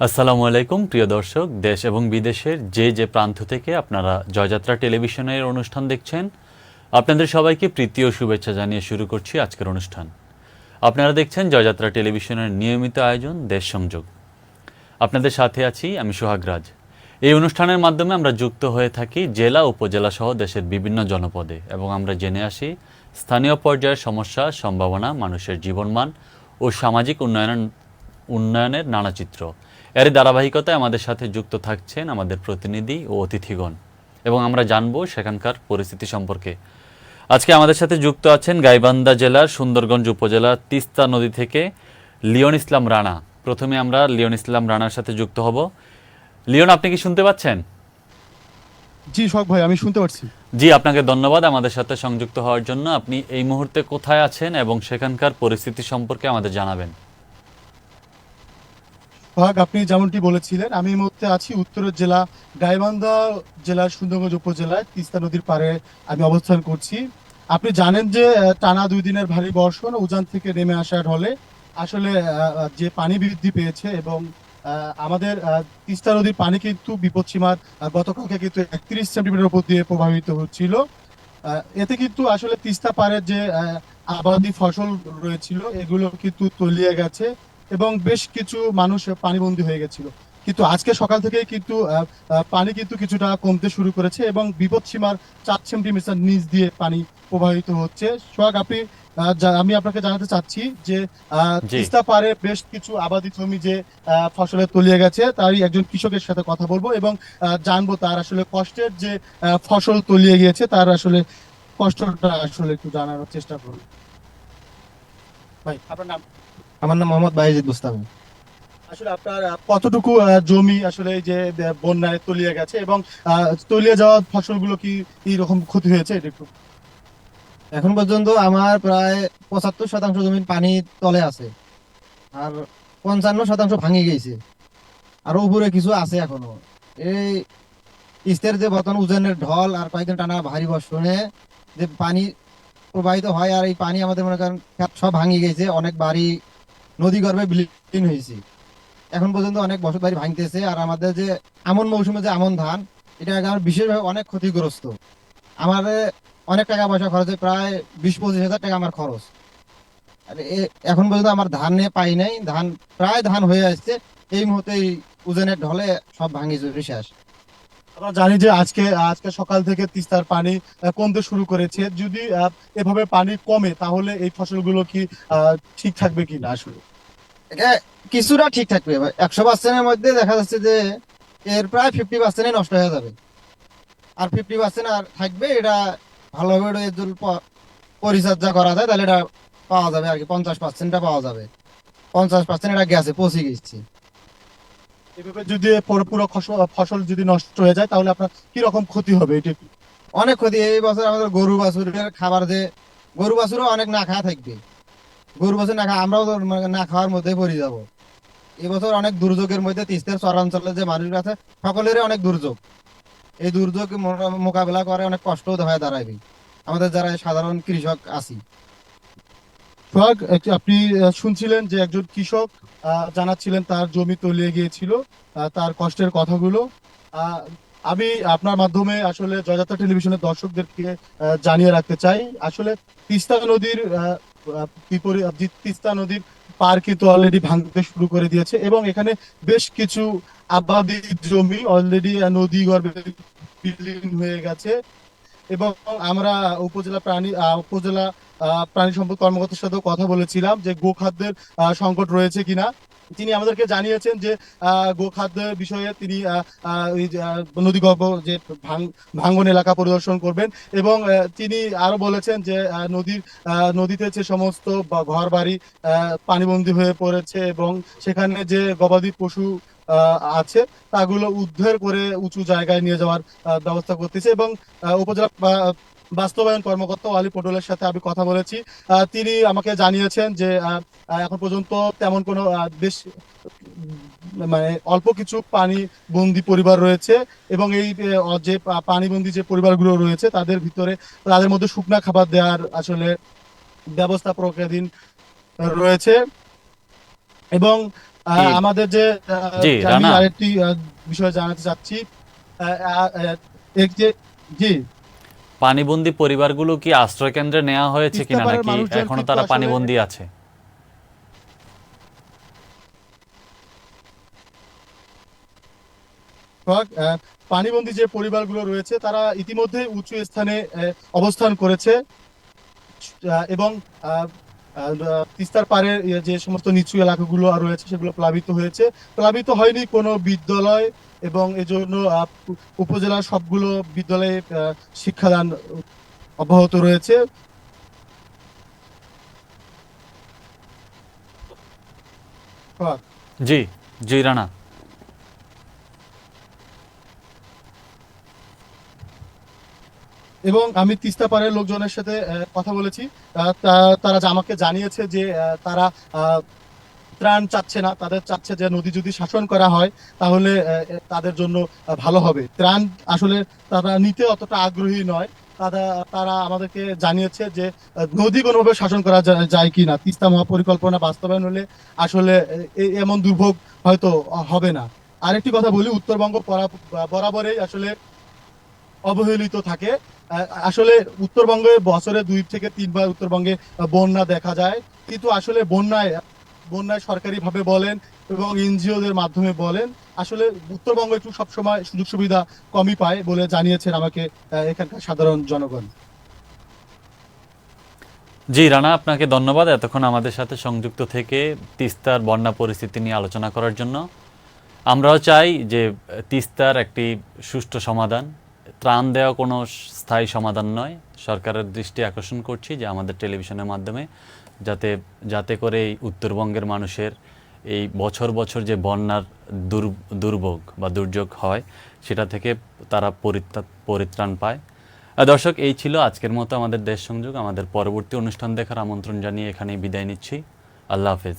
আসসালামু আলাইকুম, প্রিয় দর্শক, দেশ এবং বিদেশের যে যে প্রান্ত থেকে আপনারা জয়যাত্রা টেলিভিশনের অনুষ্ঠান দেখছেন, আপনাদের সবাইকে প্রীতি ও শুভেচ্ছা জানিয়ে শুরু করছি আজকের অনুষ্ঠান। আপনারা দেখছেন জয়যাত্রা টেলিভিশনের নিয়মিত আয়োজন, দেশ সংযোগ। আপনাদের সাথে আছি আমি সোহাগরাজ এই অনুষ্ঠানের মাধ্যমে আমরা যুক্ত হয়ে থাকি জেলা, উপজেলা সহ দেশের বিভিন্ন জনপদে এবং আমরা জেনে আসি স্থানীয় পর্যায়ের সমস্যা, সম্ভাবনা, মানুষের জীবনমান ও সামাজিক উন্নয়ন, উন্নয়নের নানা চিত্র। এর ধারাবাহিকতায় আমাদের সাথে যুক্ত থাকছেন আমাদের প্রতিনিধি ও অতিথিগণ। এবং আমরা জানব সেখানকার পরিস্থিতি সম্পর্কে। আজকে আমাদের সাথে যুক্ত আছেন গাইবান্ধা জেলার সুন্দরগঞ্জ উপজেলার তিস্তা নদী থেকে লিওন ইসলাম রানা। প্রথমে আমরা লিওন ইসলাম রানার সাথে যুক্ত হব। লিওন আপনি কি শুনতে পাচ্ছেন? জি শখ ভাই আমি শুনতে পাচ্ছি। জি আপনাকে ধন্যবাদ আমাদের সাথে সংযুক্ত হওয়ার জন্য। আপনি এই মুহূর্তে কোথায় আছেন এবং সেখানকার পরিস্থিতি সম্পর্কে আমাদের জানাবেন। সোহাগ আপনি যেমনটি বলেছিলেন, আমি এই মুহূর্তে আছি উত্তরের জেলা, গাইবান্ধা জেলার সুন্দরগঞ্জ উপজেলায়, তিস্তা নদীর পাড়ে আমি অবস্থান করছি। আপনি জানেন যে টানা দুই দিনের ভারী বর্ষণ উজান থেকে নেমে আসার ঢলে আসলে যে পানি বৃদ্ধি পেয়েছে এবং আমাদের তিস্তা নদীর পানি কিন্তু বিপদসীমার গতকালকে কিন্তু একত্রিশ সেন্টিমিটার উপর দিয়ে প্রভাবিত হচ্ছিল। এতে কিন্তু আসলে তিস্তা পাড়ের যে আবাদি ফসল রয়েছিল, এগুলো কিন্তু তলিয়ে গেছে। এবং বেশ কিছু মানুষ পানিবন্দী হয়ে গেছিল। কিন্তু আজকে সকাল থেকে কিন্তু পানি কিন্তু কিছুটা কমতে শুরু করেছে এবং বিপদ সীমার চার সেন্টিমিটার নিচ দিয়ে পানি প্রবাহিত হচ্ছে। সোহাগ আপনি আমি আপনাকে জানাতে চাচ্ছি যে তিস্তা পারে বেশ কিছু আবাদি জমি যে আহ, ফসলে তলিয়ে গেছে তারই একজন কৃষকের সাথে কথা বলব এবং জানব তার আসলে কষ্টের যে ফসল তলিয়ে গিয়েছে তার আসলে কষ্টটা আসলে একটু জানার চেষ্টা করব। ভাই আপনার নাম? আমার নাম মোহাম্মদ বাইজিদ বুস্তামি আসলে আপনার কতটুকু জমি আসলে এই যে বন্যায় তলিয়ে গেছে এবং তলিয়ে যাওয়া ফসলগুলো কি কি রকম ক্ষতি হয়েছে এটা একটু? এখন পর্যন্ত আমার প্রায় পঁচাত্তর শতাংশ জমি পানি তলে আছে। আর পঞ্চান্ন শতাংশ ভাঙে গেছে। আর উপরে কিছু আছে এখনও। এই ইস্তের যে বর্তমান উজানের ঢল আর কয়েকদিন টানা ভারী বর্ষণে যে পানি প্রবাহিত হয় আর এই পানি আমাদের মনে করেন সব ভাঙে গেছে অনেক বাড়ি নদী গর্ভে বিলীন হয়েছে। এখন পর্যন্ত অনেক বসত বাড়ি ভাঙতেছে আর আমাদের যে আমন মৌসুমে যে আমন ধান, এটা আমার বিশেষভাবে অনেক ক্ষতিগ্রস্ত। আমার অনেক টাকা পয়সা খরচ প্রায় বিশ পঁচিশ হাজার টাকা আমার খরচ। আর এখন পর্যন্ত আমার ধান নিয়ে পাই নাই, ধান, প্রায় ধান হয়ে আসছে, এই মুহূর্তে উজনের ঢলে সব ভাঙি চুরি শেষ আমরা জানি যে আজকে আজকে সকাল থেকে তিস্তার পানি কমতে শুরু করেছে। যদি এভাবে পানি কমে, তাহলে এই ফসলগুলো কি ঠিক থাকবে কি না আসলে? কিছুটা ঠিক থাকবে। একশো পার্সেন্টের মধ্যে দেখা যাচ্ছে যে, এর প্রায় ফিফটি পার্সেন্টই নষ্ট হয়ে যাবে। আর ফিফটি পার্সেন্ট আর থাকবে, এটা ভালোভাবে যদি পরিচর্যা করা যায়, তাহলে এটা পাওয়া যাবে আর কি। পঞ্চাশ পার্সেন্টটা পাওয়া যাবে। পঞ্চাশ পার্সেন্ট এটা গেছে পৌঁছে গেছে এভাবে যদি পুরো ফসল- যদি নষ্ট হয়ে যায়, তাহলে আপনার কি রকম ক্ষতি হবে এটা? অনেক ক্ষতি। এই বছর আমাদের গরু বাছুরের খাবার যে, গরু বাছুরও অনেক না খাওয়া থাকবে। গরু বাছুর না খাওয়া, আমরাও মানে না খাওয়ার মধ্যে পড়ে যাব। এবছর অনেক দুর্যোগের মধ্যে তিস্তার চরাঞ্চলের যে মানুষ আছে, সকলেরই অনেক দুর্যোগ। এই দুর্যোগ মোকা- মোকাবেলা করে অনেক কষ্ট হয়ে দাঁড়াবে আমাদের যারা সাধারণ কৃষক আছি একটি- আপনি শুনছিলেন যে একজন কৃষক জানাচ্ছিলেন তার জমি তলিয়ে গিয়েছিল তার কষ্টের কথাগুলো। আমি আপনার মাধ্যমে আসলে জয়যাত্রা টেলিভিশনের দর্শকদেরকে জানিয়ে রাখতে চাই। আসলে তিস্তা নদীর তিস্তা নদীর পার কিন্তু অলরেডি ভাঙতে শুরু করে দিয়েছে এবং এখানে বেশ কিছু আবাদি জমি অলরেডি নদী গর্ভে হয়ে গেছে। এবং আমরা উপজেলা প্রাণী উপজেলা প্রাণী সম্পদ কর্মকর্তার সাথেও কথা বলেছিলাম যে গোখাদ্যের সংকট রয়েছে কিনা। তিনি আমাদেরকে জানিয়েছেন যে গোখাদ্যের বিষয়ে তিনি আহ, ওই যে, ভাঙ্গন এলাকা পরিদর্শন করবেন এবং তিনি আরও বলেছেন যে নদীর নদীতে যে সমস্ত ঘর বাড়ি পানিবন্দী হয়ে পড়েছে এবং সেখানে যে গবাদি পশু আছে। তাগুলো উদ্ধার করে উঁচু জায়গায় নিয়ে যাওয়ার ব্যবস্থা করতেছে এবং উপজেলা বাস্তবায়ন কর্মকর্তা আলী পটলের সাথে আমি কথা বলেছি। তিনি আমাকে জানিয়েছেন যে এখন পর্যন্ত তেমন কোনো বেশ মানে অল্প কিছু পানি বন্দি পরিবার রয়েছে এবং এই যে পানিবন্দি যে পরিবারগুলো রয়েছে, তাদের ভিতরে, তাদের মধ্যে শুকনা খাবার দেওয়ার আসলে ব্যবস্থা প্রক্রিয়াধীন রয়েছে। এবং আমাদের যে আমি আরেকটি বিষয় জানাতে চাচ্ছি। এক যে জি। পানিবন্দী পরিবারগুলো কি আশ্রয় কেন্দ্রে নেওয়া হয়েছে কিনা নাকি এখনও তারা পানিবন্দী আছে? পানিবন্দী যে পরিবারগুলো রয়েছে তারা ইতিমধ্যে উঁচু স্থানে অবস্থান করেছে। এবং তিস্তার পাড়ের যে সমস্ত নিচু এলাকাগুলো রয়েছে, সেগুলো প্লাবিত হয়েছে। প্লাবিত হয়নি কোনো বিদ্যালয় এবং এজন্য জন্য উপ- উপজেলার সবগুলো বিদ্যালয়ে শিক্ষাদান অব্যাহত রয়েছে। জি জি, রানা। এবং আমি তিস্তা পাড়ের লোকজনের সাথে কথা বলেছি। তারা আমাকে জানিয়েছে যে তারা ত্রাণ চাচ্ছে না, তাদের চাচ্ছে যে নদী যদি শাসন করা হয়, তাহলে তাদের জন্য ভালো হবে। ত্রাণ আসলে তারা নিতে অতটা আগ্রহী নয়। তারা তারা আমাদেরকে জানিয়েছে যে নদী কোনোভাবে শাসন করা যায় কি না। তিস্তা মহাপরিকল্পনা বাস্তবায়ন হলে আসলে এমন দুর্ভোগ হয়তো হবে না। আরেকটি কথা বলি, উত্তরবঙ্গ বরাবরেই আসলে অবহেলিত থাকে। আসলে উত্তরবঙ্গে বছরে দুই থেকে তিনবার উত্তরবঙ্গে বন্যা দেখা যায়। কিন্তু আসলে বন্যায় বন্যায় সরকারি ভাবে বলেন এবং এনজিওদের মাধ্যমে বলেন, আসলে উত্তরবঙ্গ একটু সবসময় সুযোগ সুবিধা কমই পায় বলে জানিয়েছেন আমাকে এখানকার সাধারণ জনগণ। জি, রানা, আপনাকে ধন্যবাদ এতক্ষণ আমাদের সাথে সংযুক্ত থেকে তিস্তার বন্যা পরিস্থিতি নিয়ে আলোচনা করার জন্য। আমরাও চাই যে তিস্তার একটি সুষ্ঠু সমাধান। ত্রাণ দেওয়া কোনো স্থায়ী সমাধান নয়। সরকারের দৃষ্টি আকর্ষণ করছি যে আমাদের টেলিভিশনের মাধ্যমে যাতে যাতে করে এই উত্তরবঙ্গের মানুষের এই বছর বছর যে বন্যার দুর, দুর্ভোগ বা দুর্যোগ হয়, সেটা থেকে তারা পরিত্রা- পরিত্রাণ পায়। দর্শক, এই ছিল আজকের মতো আমাদের দেশ সংযোগ। আমাদের পরবর্তী অনুষ্ঠান দেখার আমন্ত্রণ জানিয়ে এখানেই বিদায় নিচ্ছি। আল্লাহ হাফেজ।